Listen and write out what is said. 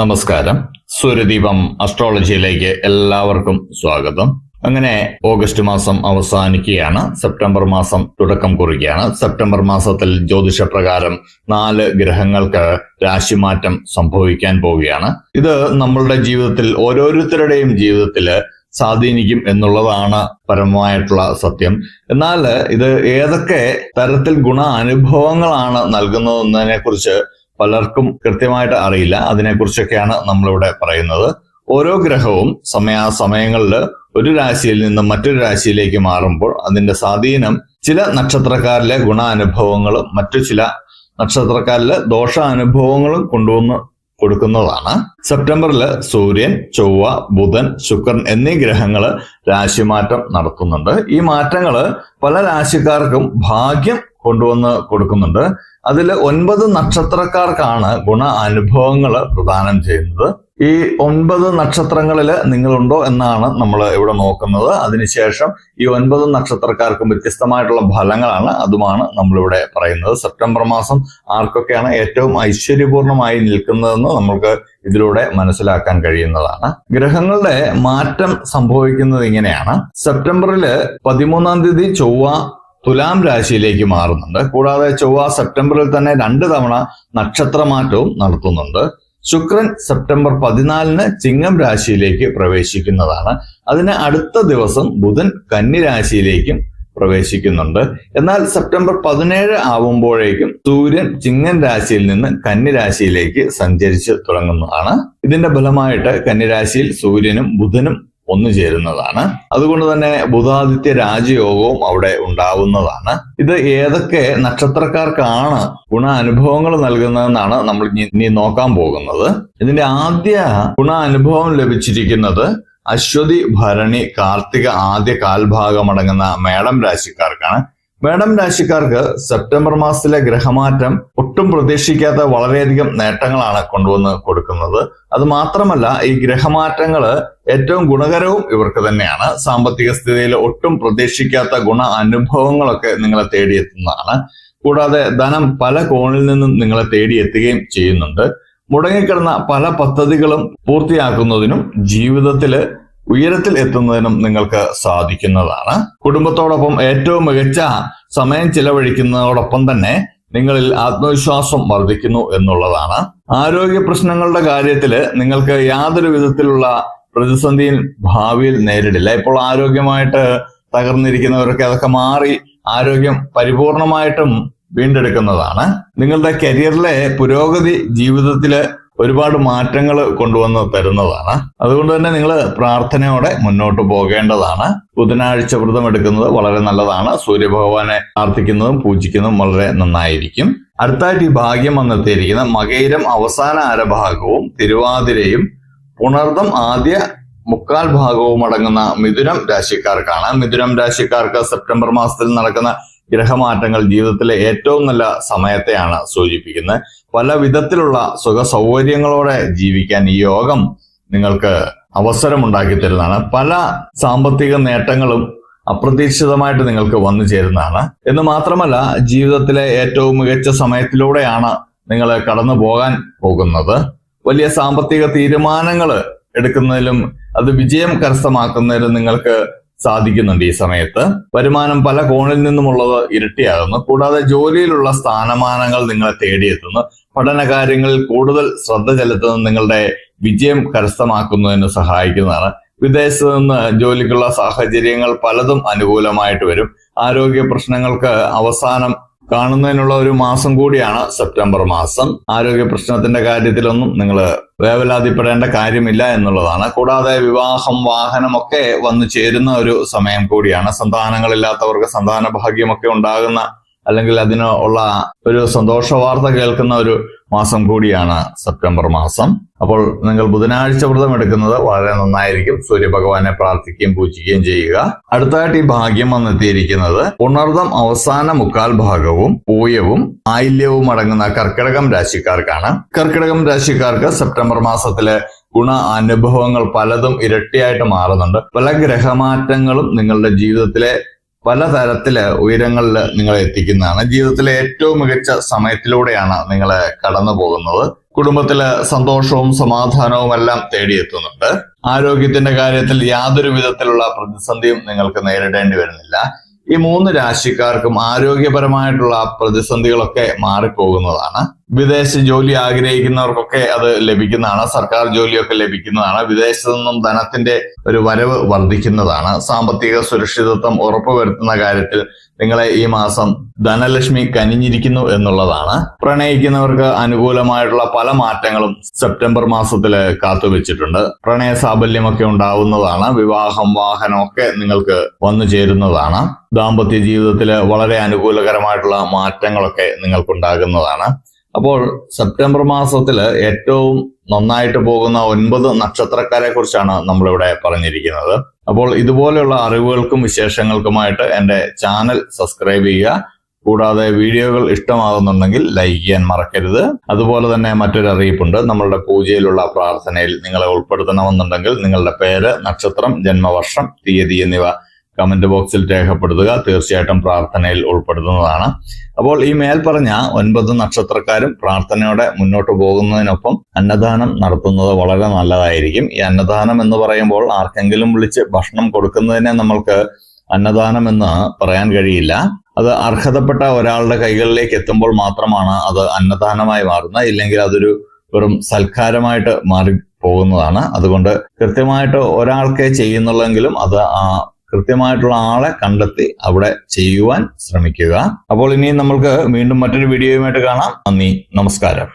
നമസ്കാരം. സൂര്യദീപം അസ്ട്രോളജിയിലേക്ക് എല്ലാവർക്കും സ്വാഗതം. അങ്ങനെ ഓഗസ്റ്റ് മാസം അവസാനിക്കുകയാണ്. സെപ്റ്റംബർ മാസം തുടക്കം കുറിക്കുകയാണ്. സെപ്റ്റംബർ മാസത്തിൽ ജ്യോതിഷപ്രകാരം നാല് ഗ്രഹങ്ങൾക്ക് രാശിമാറ്റം സംഭവിക്കാൻ പോവുകയാണ്. ഇത് നമ്മളുടെ ജീവിതത്തിൽ ഓരോരുത്തരുടെയും ജീവിതത്തിൽ സ്വാധീനിക്കും എന്നുള്ളതാണ് പരമമായിട്ടുള്ള സത്യം. എന്നാൽ ഇത് ഏതൊക്കെ തരത്തിൽ ഗുണ അനുഭവങ്ങളാണ് നൽകുന്നതെന്നതിനെ കുറിച്ച് പലർക്കും കൃത്യമായിട്ട് അറിയില്ല. അതിനെക്കുറിച്ചൊക്കെയാണ് നമ്മളിവിടെ പറയുന്നത്. ഓരോ ഗ്രഹവും സമയാസമയങ്ങളിൽ ഒരു രാശിയിൽ നിന്ന് മറ്റൊരു രാശിയിലേക്ക് മാറുമ്പോൾ അതിന്റെ സ്വാധീനം ചില നക്ഷത്രക്കാരിലെ ഗുണാനുഭവങ്ങളും മറ്റു ചില നക്ഷത്രക്കാരിലെ ദോഷ അനുഭവങ്ങളും കൊണ്ടുവന്ന് കൊടുക്കുന്നതാണ്. സെപ്റ്റംബറിൽ സൂര്യൻ ചൊവ്വ ബുധൻ ശുക്രൻ എന്നീ ഗ്രഹങ്ങൾ രാശിമാറ്റം നടത്തുന്നുണ്ട്. ഈ മാറ്റങ്ങൾ പല രാശിക്കാർക്കും ഭാഗ്യം കൊണ്ടുവന്ന് കൊടുക്കുന്നുണ്ട്. അതിൽ ഒൻപത് നക്ഷത്രക്കാർക്കാണ് ഗുണ അനുഭവങ്ങൾ പ്രദാനം ചെയ്യുന്നത്. ഈ ഒൻപത് നക്ഷത്രങ്ങളിൽ നിങ്ങളുണ്ടോ എന്നാണ് നമ്മൾ ഇവിടെ നോക്കുന്നത്. അതിനുശേഷം ഈ ഒൻപത് നക്ഷത്രക്കാർക്കും വ്യത്യസ്തമായിട്ടുള്ള ഫലങ്ങളാണ് അതുമാണ് നമ്മളിവിടെ പറയുന്നത്. സെപ്റ്റംബർ മാസം ആർക്കൊക്കെയാണ് ഏറ്റവും ഐശ്വര്യപൂർണമായി നിൽക്കുന്നതെന്ന് നമ്മൾക്ക് ഇതിലൂടെ മനസ്സിലാക്കാൻ കഴിയുന്നതാണ്. ഗ്രഹങ്ങളുടെ മാറ്റം സംഭവിക്കുന്നത് ഇങ്ങനെയാണ്. സെപ്റ്റംബറിൽ പതിമൂന്നാം തീയതി ചൊവ്വ തുലാം രാശിയിലേക്ക് മാറുന്നുണ്ട്. കൂടാതെ ചൊവ്വ സെപ്റ്റംബറിൽ തന്നെ രണ്ട് തവണ നക്ഷത്രമാറ്റവും നടത്തുന്നുണ്ട്. ശുക്രൻ സെപ്റ്റംബർ പതിനാലിന് ചിങ്ങം രാശിയിലേക്ക് പ്രവേശിക്കുന്നതാണ്. അതിന് അടുത്ത ദിവസം ബുധൻ കന്നി രാശിയിലേക്കും പ്രവേശിക്കുന്നുണ്ട്. എന്നാൽ സെപ്റ്റംബർ പതിനേഴ് ആവുമ്പോഴേക്കും സൂര്യൻ ചിങ്ങൻ രാശിയിൽ നിന്ന് കന്നിരാശിയിലേക്ക് സഞ്ചരിച്ച് തുടങ്ങുന്നതാണ്. ഇതിന്റെ ഫലമായിട്ട് കന്നിരാശിയിൽ സൂര്യനും ബുധനും ഒന്നു ചേരുന്നതാണ്. അതുകൊണ്ട് തന്നെ ബുധാദിത്യ രാജയോഗവും അവിടെ ഉണ്ടാവുന്നതാണ്. ഇത് ഏതൊക്കെ നക്ഷത്രക്കാർക്കാണ് ഗുണ അനുഭവങ്ങൾ നൽകുന്നതെന്നാണ് നമ്മൾ ഇനി- നോക്കാൻ പോകുന്നത്. ഇതിന്റെ ആദ്യ ഗുണ അനുഭവം ലഭിച്ചിരിക്കുന്നത് അശ്വതി ഭരണി കാർത്തിക ആദ്യ കാൽഭാഗം അടങ്ങുന്ന മേടം രാശിക്കാർക്കാണ്. മേടം രാശിക്കാർക്ക് സെപ്റ്റംബർ മാസത്തിലെ ഗ്രഹമാറ്റം ഒട്ടും പ്രതീക്ഷിക്കാത്ത വളരെയധികം നേട്ടങ്ങളാണ് കൊണ്ടുവന്ന് കൊടുക്കുന്നത്. അത് മാത്രമല്ല ഈ ഗ്രഹമാറ്റങ്ങൾ ഏറ്റവും ഗുണകരവും ഇവർക്ക് തന്നെയാണ്. സാമ്പത്തിക സ്ഥിതിയിൽ ഒട്ടും പ്രതീക്ഷിക്കാത്ത ഗുണ അനുഭവങ്ങളൊക്കെ നിങ്ങളെ തേടിയെത്തുന്നതാണ്. കൂടാതെ ധനം പല കോണിൽ നിന്നും നിങ്ങളെ തേടിയെത്തുകയും ചെയ്യുന്നുണ്ട്. മുടങ്ങിക്കിടന്ന പല പദ്ധതികളും പൂർത്തിയാക്കുന്നതിനും ജീവിതത്തിൽ ഉയരത്തിൽ എത്തുന്നതിനും നിങ്ങൾക്ക് സാധിക്കുന്നതാണ്. കുടുംബത്തോടൊപ്പം ഏറ്റവും മികച്ച സമയം ചിലവഴിക്കുന്നതോടൊപ്പം തന്നെ നിങ്ങളിൽ ആത്മവിശ്വാസം വർദ്ധിക്കുന്നു എന്നുള്ളതാണ്. ആരോഗ്യ പ്രശ്നങ്ങളുടെ കാര്യത്തിൽ നിങ്ങൾക്ക് യാതൊരു വിധത്തിലുള്ള പ്രതിസന്ധിയും ഭാവിയിൽ നേരിടില്ല. ഇപ്പോൾ ആരോഗ്യമായിട്ട് തകർന്നിരിക്കുന്നവരൊക്കെ അതൊക്കെ മാറി ആരോഗ്യം പരിപൂർണമായിട്ടും വീണ്ടെടുക്കുന്നതാണ്. നിങ്ങളുടെ കരിയറിലെ പുരോഗതി ജീവിതത്തിൽ ഒരുപാട് മാറ്റങ്ങൾ കൊണ്ടുവന്ന് തരുന്നതാണ്. അതുകൊണ്ട് തന്നെ നിങ്ങൾ പ്രാർത്ഥനയോടെ മുന്നോട്ട് പോകേണ്ടതാണ്. ബുധനാഴ്ച വ്രതം എടുക്കുന്നത് വളരെ നല്ലതാണ്. സൂര്യഭഗവാനെ പ്രാർത്ഥിക്കുന്നതും പൂജിക്കുന്നതും വളരെ നന്നായിരിക്കും. അടുത്തായിട്ട് ഈ ഭാഗ്യം വന്നെത്തിയിരിക്കുന്ന മകയിരം അവസാന അരഭാഗവും തിരുവാതിരയും പുണർദം ആദ്യ മുക്കാൽ ഭാഗവും അടങ്ങുന്ന മിഥുനം രാശിക്കാർക്കാണ്. മിഥുനം രാശിക്കാർക്ക് സെപ്റ്റംബർ മാസത്തിൽ നടക്കുന്ന ഗ്രഹമാറ്റങ്ങൾ ജീവിതത്തിലെ ഏറ്റവും നല്ല സമയത്തെയാണ് സൂചിപ്പിക്കുന്നത്. പല വിധത്തിലുള്ള സുഖ സൗകര്യങ്ങളോടെ ജീവിക്കാൻ ഈ യോഗം നിങ്ങൾക്ക് അവസരമുണ്ടാക്കി തരുന്നതാണ്. പല സാമ്പത്തിക നേട്ടങ്ങളും അപ്രതീക്ഷിതമായിട്ട് നിങ്ങൾക്ക് വന്നു ചേരുന്നതാണ്. എന്ന് മാത്രമല്ല ജീവിതത്തിലെ ഏറ്റവും മികച്ച സമയത്തിലൂടെയാണ് നിങ്ങൾ കടന്നു പോകാൻ പോകുന്നത്. വലിയ സാമ്പത്തിക തീരുമാനങ്ങൾ എടുക്കുന്നതിലും അത് വിജയം കരസ്ഥമാക്കുന്നതിലും നിങ്ങൾക്ക് സാധിക്കുന്നുണ്ട് ഈ സമയത്ത്. വരുമാനം പല കോണിൽ നിന്നുമുള്ളത് ഇരട്ടിയാകുന്നു. കൂടാതെ ജോലിയിലുള്ള സ്ഥാനമാനങ്ങൾ നിങ്ങളെ തേടിയെത്തുന്നു. പഠന കാര്യങ്ങളിൽ കൂടുതൽ ശ്രദ്ധ ചെലുത്തുന്നത് നിങ്ങളുടെ വിജയം കരസ്ഥമാക്കുന്നതിന് സഹായിക്കുന്നതാണ്. വിദേശത്ത് നിന്ന് ജോലിക്കുള്ള സാഹചര്യങ്ങൾ പലതും അനുകൂലമായിട്ട് വരും. ആരോഗ്യ പ്രശ്നങ്ങൾക്ക് അവസാനം കാണുന്നതിനുള്ള ഒരു മാസം കൂടിയാണ് സെപ്റ്റംബർ മാസം. ആരോഗ്യ പ്രശ്നത്തിന്റെ കാര്യത്തിലൊന്നും നിങ്ങൾ വേവലാതിപ്പെടേണ്ട കാര്യമില്ല എന്നുള്ളതാണ്. കൂടാതെ വിവാഹം വാഹനമൊക്കെ വന്നു ചേരുന്ന ഒരു സമയം കൂടിയാണ്. സന്താനങ്ങളില്ലാത്തവർക്ക് സന്താന ഭാഗ്യമൊക്കെ ഉണ്ടാകുന്ന അല്ലെങ്കിൽ അതിന് ഉള്ള ഒരു സന്തോഷ വാർത്ത കേൾക്കുന്ന ഒരു മാസം കൂടിയാണ് സെപ്റ്റംബർ മാസം. അപ്പോൾ നിങ്ങൾ ബുധനാഴ്ച വ്രതം എടുക്കുന്നത് വളരെ നന്നായിരിക്കും. സൂര്യഭഗവാനെ പ്രാർത്ഥിക്കുകയും പൂജിക്കുകയും ചെയ്യുക. അടുത്തതായിട്ട് ഈ ഭാഗ്യം വന്നെത്തിയിരിക്കുന്നത് ഉണർദം അവസാന മുക്കാൽ ഭാഗവും പൂയവും ആയില്യവും അടങ്ങുന്ന കർക്കിടകം രാശിക്കാർക്കാണ്. കർക്കിടകം രാശിക്കാർക്ക് സെപ്റ്റംബർ മാസത്തിലെ ഗുണ അനുഭവങ്ങൾ പലതും ഇരട്ടിയായിട്ട് മാറുന്നുണ്ട്. പല ഗ്രഹമാറ്റങ്ങളും നിങ്ങളുടെ ജീവിതത്തിലെ പലതരത്തിൽ ഉയരങ്ങളിൽ നിങ്ങളെ എത്തിക്കുന്നതാണ്. ജീവിതത്തിലെ ഏറ്റവും മികച്ച സമയത്തിലൂടെയാണ് നിങ്ങൾ കടന്നു പോകുന്നത്. കുടുംബത്തിൽ സന്തോഷവും സമാധാനവും എല്ലാം തേടിയെത്തുന്നുണ്ട്. ആരോഗ്യത്തിന്റെ കാര്യത്തിൽ യാതൊരു വിധത്തിലുള്ള പ്രതിസന്ധിയും നിങ്ങൾക്ക് നേരിടേണ്ടി വരുന്നില്ല. ഈ മൂന്ന് രാശിക്കാർക്കും ആരോഗ്യപരമായിട്ടുള്ള പ്രതിസന്ധികളൊക്കെ മാറിപ്പോകുന്നതാണ്. വിദേശ ജോലി ആഗ്രഹിക്കുന്നവർക്കൊക്കെ അത് ലഭിക്കുന്നതാണ്. സർക്കാർ ജോലിയൊക്കെ ലഭിക്കുന്നതാണ്. വിദേശത്തു നിന്നും ധനത്തിന്റെ ഒരു വരവ് വർദ്ധിക്കുന്നതാണ്. സാമ്പത്തിക സുരക്ഷിതത്വം ഉറപ്പുവരുത്തുന്ന കാര്യത്തിൽ നിങ്ങളെ ഈ മാസം ധനലക്ഷ്മി കനിഞ്ഞിരിക്കുന്നു എന്നുള്ളതാണ്. പ്രണയിക്കുന്നവർക്ക് അനുകൂലമായിട്ടുള്ള പല മാറ്റങ്ങളും സെപ്റ്റംബർ മാസത്തിൽ കാത്തുവെച്ചിട്ടുണ്ട്. പ്രണയ സാബല്യമൊക്കെ ഉണ്ടാവുന്നതാണ്. വിവാഹം വാഹനം ഒക്കെ നിങ്ങൾക്ക് വന്നു ചേരുന്നതാണ്. ദാമ്പത്യ ജീവിതത്തിൽ വളരെ അനുകൂലകരമായിട്ടുള്ള മാറ്റങ്ങളൊക്കെ നിങ്ങൾക്കുണ്ടാകുന്നതാണ്. അപ്പോൾ സെപ്റ്റംബർ മാസത്തിൽ ഏറ്റവും നന്നായിട്ട് പോകുന്ന ഒൻപത് നക്ഷത്രക്കാരെ കുറിച്ചാണ് നമ്മളിവിടെ പറഞ്ഞിരിക്കുന്നത്. അപ്പോൾ ഇതുപോലെയുള്ള അറിവുകൾക്കും വിശേഷങ്ങൾക്കുമായിട്ട് എന്റെ ചാനൽ സബ്സ്ക്രൈബ് ചെയ്യുക. കൂടാതെ വീഡിയോകൾ ഇഷ്ടമാകുന്നുണ്ടെങ്കിൽ ലൈക്ക് ചെയ്യാൻ മറക്കരുത്. അതുപോലെ തന്നെ മറ്റൊരു അറിയിപ്പുണ്ട്. നമ്മളുടെ പൂജയിലുള്ള പ്രാർത്ഥനയിൽ നിങ്ങളെ ഉൾപ്പെടുത്തണമെന്നുണ്ടെങ്കിൽ നിങ്ങളുടെ പേര് നക്ഷത്രം ജന്മവർഷം തീയതി എന്നിവ കമന്റ് ബോക്സിൽ രേഖപ്പെടുത്തുക. തീർച്ചയായിട്ടും പ്രാർത്ഥനയിൽ ഉൾപ്പെടുത്തുന്നതാണ്. അപ്പോൾ ഈ മേൽപ്പറഞ്ഞ ഒൻപത് നക്ഷത്രക്കാരും പ്രാർത്ഥനയോടെ മുന്നോട്ട് പോകുന്നതിനൊപ്പം അന്നദാനം നടത്തുന്നത് വളരെ നല്ലതായിരിക്കും. ഈ അന്നദാനം എന്ന് പറയുമ്പോൾ ആർക്കെങ്കിലും വിളിച്ച് ഭക്ഷണം കൊടുക്കുന്നതിനെ നമ്മൾക്ക് അന്നദാനം എന്ന് പറയാൻ കഴിയില്ല. അത് അർഹതപ്പെട്ട ഒരാളുടെ കൈകളിലേക്ക് എത്തുമ്പോൾ മാത്രമാണ് അത് അന്നദാനമായി മാറുന്നത്. ഇല്ലെങ്കിൽ അതൊരു വെറും സൽക്കാരമായിട്ട് മാറി പോകുന്നതാണ് അതുകൊണ്ട് കൃത്യമായിട്ട് ഒരാൾക്കേ ചെയ്യുന്നുള്ളെങ്കിലും അത് ആ കൃത്യമായിട്ടുള്ള ആളെ കണ്ടെത്തി അവിടെ ചെയ്യുവാൻ ശ്രമിക്കുക. അപ്പോൾ ഇനി നമ്മൾക്ക് വീണ്ടും മറ്റൊരു വീഡിയോയുമായിട്ട് കാണാം. നന്ദി നമസ്കാരം.